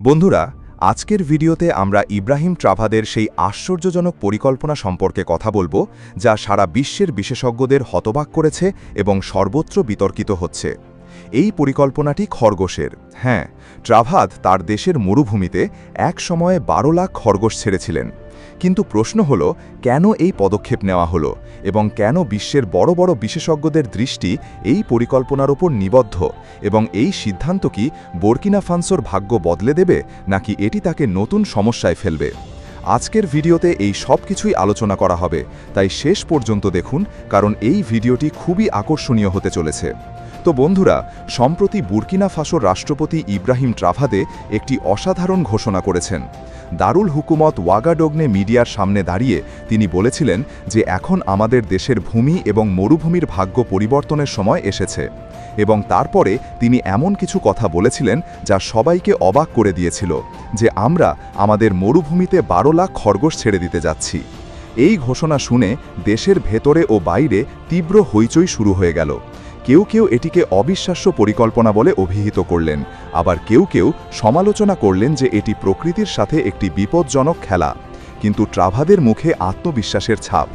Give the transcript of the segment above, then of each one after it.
বন্ধুরা, আজকের ভিডিওতে আমরা ইব্রাহিম ট্রাভাদের সেই আশ্চর্যজনক পরিকল্পনা সম্পর্কে কথা বলব, যা সারা বিশ্বের বিশেষজ্ঞদের হতবাক করেছে এবং সর্বত্র বিতর্কিত হচ্ছে। এই পরিকল্পনাটি খরগোশের। হ্যাঁ ট্রাভাদ তার দেশের মরুভূমিতে এক সময়ে বারো লাখ খরগোশ ছেড়েছিলেন। কিন্তু প্রশ্ন হল, কেন এই পদক্ষেপ নেওয়া হলো এবং কেন বিশ্বের বড় বড় বিশেষজ্ঞদের দৃষ্টি এই পরিকল্পনার ওপর নিবদ্ধ এবং এই সিদ্ধান্ত কি বোরকিনা ফান্সোর ভাগ্য বদলে দেবে নাকি এটি তাকে নতুন সমস্যায় ফেলবে? আজকের ভিডিওতে এই সব কিছুই আলোচনা করা হবে, তাই শেষ পর্যন্ত দেখুন, কারণ এই ভিডিওটি খুবই আকর্ষণীয় হতে চলেছে। তো বন্ধুরা, সম্প্রতি বুর্কিনা ফাসোর রাষ্ট্রপতি ইব্রাহিম ট্রাভাদে একটি অসাধারণ ঘোষণা করেছেন। দারুল হুকুমত ওয়াগাডোগনে মিডিয়ার সামনে দাঁড়িয়ে তিনি বলেছিলেন যে এখন আমাদের দেশের ভূমি এবং মরুভূমির ভাগ্য পরিবর্তনের সময় এসেছে এবং তারপরে তিনি এমন কিছু কথা বলেছিলেন যা সবাইকে অবাক করে দিয়েছিল যে আমরা আমাদের মরুভূমিতে বারো লাখ খরগোশ ছেড়ে দিতে যাচ্ছি। এই ঘোষণা শুনে দেশের ভেতরে ও বাইরে তীব্র হইচই শুরু হয়ে গেল। কেউ কেউ এটিকে অবিশ্বাস্য পরিকল্পনা বলে অভিহিত করলেন। আবার কেউ কেউ সমালোচনা করলেন যে এটি প্রকৃতির সাথে একটি বিপজ্জনক খেলা। কিন্তু ট্রাভাদের মুখে আত্মবিশ্বাসের ছাপ।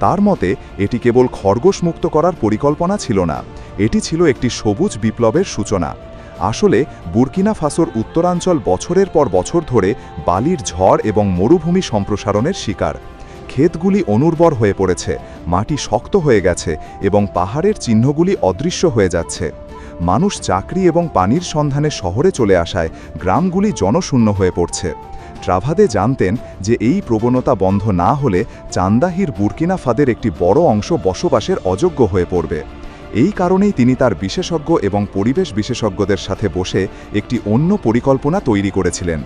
তার মতে, এটি কেবল খরগোশ মুক্ত করার পরিকল্পনা ছিল না। এটি ছিল একটি সবুজ বিপ্লবের সূচনা। আসলে, বুর্কিনা ফাসোর উত্তরাঞ্চল বছরের পর বছর ধরে বালির ঝড় এবং মরুভূমি সম্প্রসারণের শিকার। ক্ষেতগুলি অনুর্বর হয়ে পড়েছে, মাটি শক্ত হয়ে গেছে এবং পাহাড়ের চিহ্নগুলি অদৃশ্য হয়ে যাচ্ছে। মানুষ চাকরি এবং পানির সন্ধানে শহরে চলে আসায় গ্রামগুলি জনশূন্য হয়ে পড়ছে। ট্রাভাদে জানতেন যে এই প্রবণতা বন্ধ না হলে চান্দাহির বুরকিনা ফাদের একটি বড় অংশ বসবাসের অযোগ্য হয়ে পড়বে। এই কারণেই তিনি তার বিশেষজ্ঞ এবং পরিবেশ বিশেষজ্ঞদের সাথে বসে একটি অন্য পরিকল্পনা তৈরি করেছিলেন।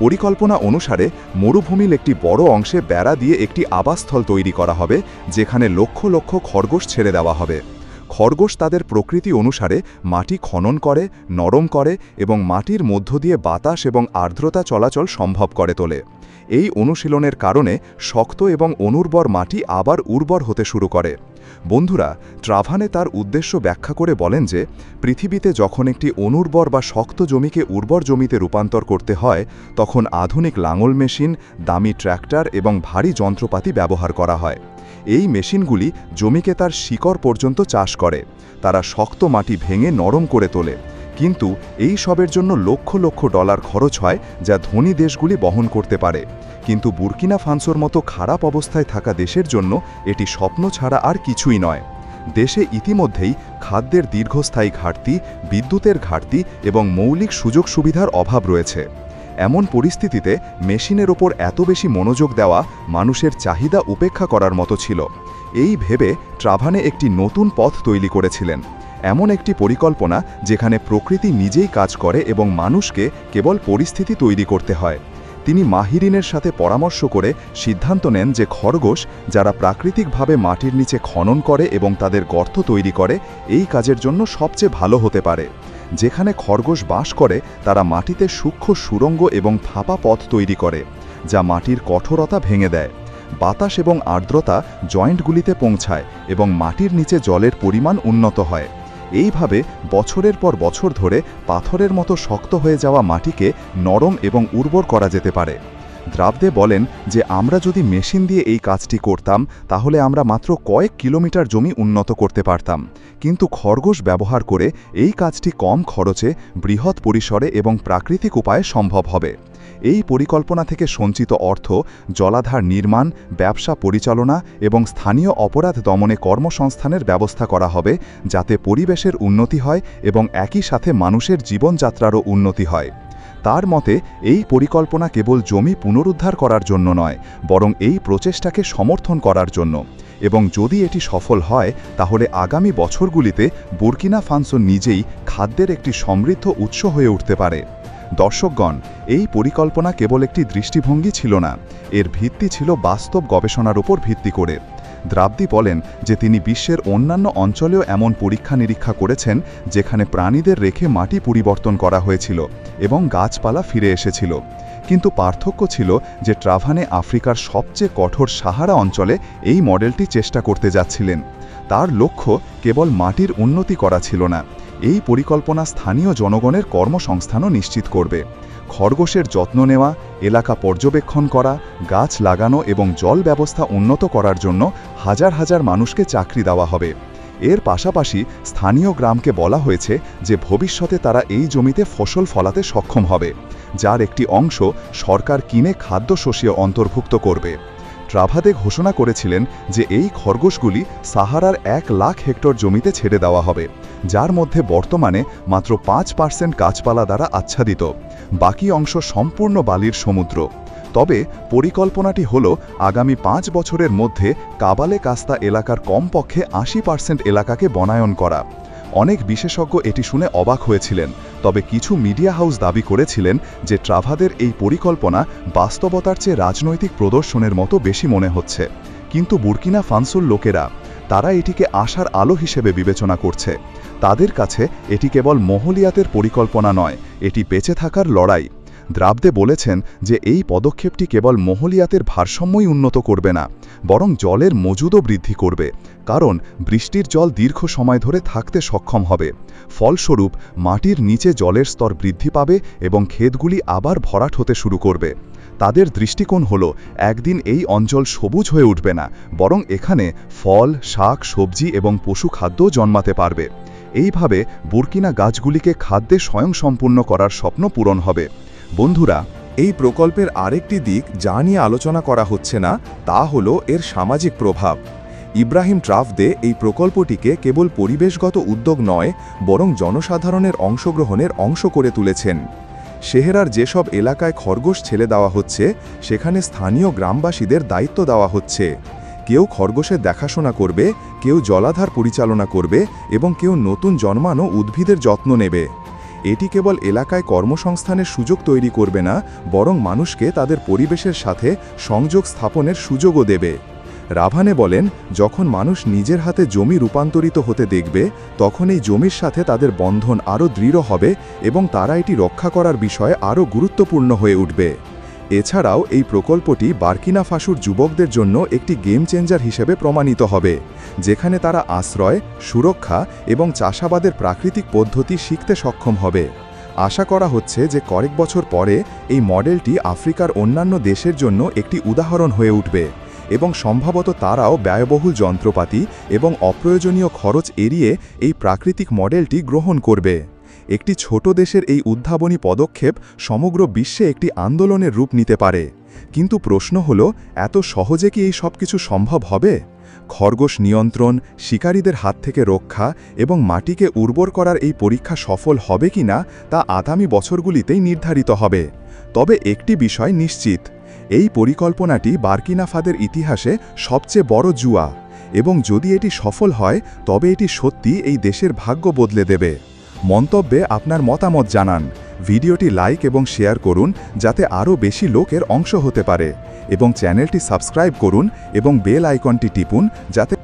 পরিকল্পনা অনুসারে মরুভূমির একটি বড় অংশে বেড়া দিয়ে একটি আবাসস্থল তৈরি করা হবে, যেখানে লক্ষ লক্ষ খরগোশ ছেড়ে দেওয়া হবে। খরগোশ তাদের প্রকৃতি অনুসারে মাটি খনন করে, নরম করে এবং মাটির মধ্য দিয়ে বাতাস এবং আর্দ্রতা চলাচল সম্ভব করে তোলে। এই অনুশীলনের কারণে শক্ত এবং অনুর্বর মাটি আবার উর্বর হতে শুরু করে। বন্ধুরা, ট্রাভানে তার উদ্দেশ্য ব্যাখ্যা করে বলেন যে, পৃথিবীতে যখন একটি অনুর্বর বা শক্ত জমিকে উর্বর জমিতে রূপান্তর করতে হয়, তখন আধুনিক লাঙল মেশিন, দামি ট্র্যাক্টর এবং ভারী যন্ত্রপাতি ব্যবহার করা হয়। এই মেশিনগুলি জমিকে তার শিকড় পর্যন্ত চাষ করে। তারা শক্ত মাটি ভেঙে নরম করে তোলে। কিন্তু এই সবের জন্য লক্ষ লক্ষ ডলার খরচ হয় যা ধনী দেশগুলি বহন করতে পারে। কিন্তু বুর্কিনা ফান্সোর মতো খারাপ অবস্থায় থাকা দেশের জন্য এটি স্বপ্ন ছাড়া আর কিছুই নয়। দেশে ইতিমধ্যেই খাদ্যের দীর্ঘস্থায়ী ঘাটতি, বিদ্যুতের ঘাটতি এবং মৌলিক সুযোগ সুবিধার অভাব রয়েছে। এমন পরিস্থিতিতে মেশিনের ওপর এত বেশি মনোযোগ দেওয়া মানুষের চাহিদা উপেক্ষা করার মতো ছিল। এই ভেবে ট্রাভানে একটি নতুন পথ তৈরি করেছিলেন। এমন একটি পরিকল্পনা যেখানে প্রকৃতি নিজেই কাজ করে এবং মানুষকে কেবল পরিস্থিতি তৈরি করতে হয়। তিনি মাহিরিনের সাথে পরামর্শ করে সিদ্ধান্ত নেন যে খরগোশ যারা প্রাকৃতিকভাবে মাটির নিচে খনন করে এবং তাদের গর্ত তৈরি করে, এই কাজের জন্য সবচেয়ে ভালো হতে পারে। যেখানে খরগোশ বাস করে, তারা মাটিতে সূক্ষ্ম সুরঙ্গ এবং ফাঁপা পথ তৈরি করে, যা মাটির কঠোরতা ভেঙে দেয়। বাতাস এবং আর্দ্রতা জয়েন্টগুলিতে পৌঁছায় এবং মাটির নিচে জলের পরিমাণ উন্নত হয়। এইভাবে বছরের পর বছর ধরে পাথরের মতো শক্ত হয়ে যাওয়া মাটিকে নরম এবং উর্বর করা যেতে পারে। দ্রাবদে বলেন যে, আমরা যদি মেশিন দিয়ে এই কাজটি করতাম, তাহলে আমরা মাত্র কয়েক কিলোমিটার জমি উন্নত করতে পারতাম। কিন্তু খরগোশ ব্যবহার করে এই কাজটি কম খরচে বৃহৎ পরিসরে এবং প্রাকৃতিক উপায়ে সম্ভব হবে। এই পরিকল্পনা থেকে সঞ্চিত অর্থ, জলাধার নির্মাণ, ব্যবসা পরিচালনা এবং স্থানীয় অপরাধ দমনে কর্মসংস্থানের ব্যবস্থা করা হবে, যাতে পরিবেশের উন্নতি হয় এবং একই সাথে মানুষের জীবনযাত্রারও উন্নতি হয়। তার মতে, এই পরিকল্পনা কেবল জমি পুনরুদ্ধার করার জন্য নয়, বরং এই প্রচেষ্টাকে সমর্থন করার জন্য। এবং যদি এটি সফল হয়, তাহলে আগামী বছরগুলিতে বুরকিনা ফান্সো নিজেই খাদ্যের একটি সমৃদ্ধ উৎস হয়ে উঠতে পারে। দর্শকগণ, এই পরিকল্পনা কেবল একটি দৃষ্টিভঙ্গি ছিল না, এর ভিত্তি ছিল বাস্তব গবেষণার উপর ভিত্তি করে। দ্রাবদি বলেন যে তিনি বিশ্বের অন্যান্য অঞ্চলেও এমন পরীক্ষা নিরীক্ষা করেছেন যেখানে প্রাণীদের রেখে মাটি পরিবর্তন করা হয়েছিল এবং গাছপালা ফিরে এসেছিল। কিন্তু পার্থক্য ছিল যে ট্রাভানে আফ্রিকার সবচেয়ে কঠোর সাহারা অঞ্চলে এই মডেলটি চেষ্টা করতে যাচ্ছিলেন। তার লক্ষ্য কেবল মাটির উন্নতি করা ছিল না, এই পরিকল্পনা স্থানীয় জনগণের কর্মসংস্থানও নিশ্চিত করবে। খরগোশের যত্ন নেওয়া, এলাকা পর্যবেক্ষণ করা, গাছ লাগানো এবং জল ব্যবস্থা উন্নত করার জন্য হাজার হাজার মানুষকে চাকরি দেওয়া হবে। এর পাশাপাশি স্থানীয় গ্রামকে বলা হয়েছে যে ভবিষ্যতে তারা এই জমিতে ফসল ফলাতে সক্ষম হবে, যার একটি অংশ সরকার কিনে খাদ্যশস্য অন্তর্ভুক্ত করবে। ট্রাভাদে ঘোষণা করেছিলেন যে এই খরগোশগুলি সাহারার এক লাখ হেক্টর জমিতে ছেড়ে দেওয়া হবে, যার মধ্যে বর্তমানে মাত্র পাঁচ পার্সেন্ট গাছপালা দ্বারা আচ্ছাদিত। বাকি অংশ সম্পূর্ণ বালির সমুদ্র। তবে পরিকল্পনাটি হল, আগামী পাঁচ বছরের মধ্যে কাবালে কাস্তা এলাকার কমপক্ষে আশি পার্সেন্ট এলাকাকে বনায়ন করা। অনেক বিশেষজ্ঞ এটি শুনে অবাক হয়েছিলেন, তবে কিছু মিডিয়া হাউস দাবি করেছিলেন যে ট্রাভাদের এই পরিকল্পনা বাস্তবতার চেয়ে রাজনৈতিক প্রদর্শনের মতো বেশি মনে হচ্ছে। কিন্তু বুর্কিনা ফানসুল লোকেরা, তারা এটিকে আশার আলো হিসেবে বিবেচনা করছে। তাদের কাছে এটি কেবল মহলিয়াতের পরিকল্পনা নয়, এটি বেঁচে থাকার লড়াই। দ্রাবদে বলেছেন যে এই পদক্ষেপটি কেবল মহলিয়াতের ভারসাম্যই উন্নত করবে না, বরং জলের মজুদও বৃদ্ধি করবে, কারণ বৃষ্টির জল দীর্ঘ সময় ধরে থাকতে সক্ষম হবে। ফলস্বরূপ, মাটির নিচে জলের স্তর বৃদ্ধি পাবে এবং ক্ষেতগুলি আবার ভরাট হতে শুরু করবে। তাদের দৃষ্টিকোণ হল, একদিন এই অঞ্চল সবুজ হয়ে উঠবে না, বরং এখানে ফল, শাক, সবজি এবং পশু খাদ্যও জন্মাতে পারবে। এইভাবে বুর্কিনা গাছগুলিকে খাদ্যে স্বয়ংসম্পূর্ণ করার স্বপ্ন পূরণ হবে। বন্ধুরা, এই প্রকল্পের আরেকটি দিক যা নিয়ে আলোচনা করা হচ্ছে না, তা হল এর সামাজিক প্রভাব। ইব্রাহিম ট্রাফদে এই প্রকল্পটিকে কেবল পরিবেশগত উদ্যোগ নয়, বরং জনসাধারণের অংশগ্রহণের অংশ করে তুলেছেন। শেহেরার যেসব এলাকায় খরগোশ ছেলে দেওয়া হচ্ছে, সেখানে স্থানীয় গ্রামবাসীদের দায়িত্ব দেওয়া হচ্ছে। কেউ খরগোশের দেখাশোনা করবে, কেউ জলাধার পরিচালনা করবে এবং কেউ নতুন জন্মানো উদ্ভিদের যত্ন নেবে। এটি কেবল এলাকায় কর্মসংস্থানের সুযোগ তৈরি করবে না, বরং মানুষকে তাদের পরিবেশের সাথে সংযোগ স্থাপনের সুযোগও দেবে। রাভানে বলেন, যখন মানুষ নিজের হাতে জমি রূপান্তরিত হতে দেখবে, তখন এই জমির সাথে তাদের বন্ধন আরও দৃঢ় হবে এবং তারা এটি রক্ষা করার বিষয়ে আরও গুরুত্বপূর্ণ হয়ে উঠবে। এছাড়াও এই প্রকল্পটি বার্কিনা ফাসুর যুবকদের জন্য একটি গেম চেঞ্জার হিসেবে প্রমাণিত হবে, যেখানে তারা আশ্রয়, সুরক্ষা এবং চাষাবাদের প্রাকৃতিক পদ্ধতি শিখতে সক্ষম হবে। আশা করা হচ্ছে যে কয়েক বছর পরে এই মডেলটি আফ্রিকার অন্যান্য দেশের জন্য একটি উদাহরণ হয়ে উঠবে এবং সম্ভবত তারাও ব্যয়বহুল যন্ত্রপাতি এবং অপ্রয়োজনীয় খরচ এড়িয়ে এই প্রাকৃতিক মডেলটি গ্রহণ করবে। একটি ছোট দেশের এই উদ্ভাবনী পদক্ষেপ সমগ্র বিশ্বে একটি আন্দোলনের রূপ নিতে পারে। কিন্তু প্রশ্ন হল, এত সহজে কি এই সব কিছু সম্ভব হবে? খরগোশ নিয়ন্ত্রণ, শিকারীদের হাত থেকে রক্ষা এবং মাটিকে উর্বর করার এই পরীক্ষা সফল হবে কি না তা আগামী বছরগুলিতেই নির্ধারিত হবে। তবে একটি বিষয় নিশ্চিত, এই পরিকল্পনাটি বার্কিনাফাদের ইতিহাসে সবচেয়ে বড় জুয়া এবং যদি এটি সফল হয়, তবে এটি সত্যি এই দেশের ভাগ্য বদলে দেবে। মন্তব্যে আপনার মতামত জানান। ভিডিওটি লাইক এবং শেয়ার করুন, যাতে আরও বেশি লোকের অংশ হতে পারে। এবং চ্যানেলটি সাবস্ক্রাইব করুন এবং বেল আইকনটি টিপুন, যাতে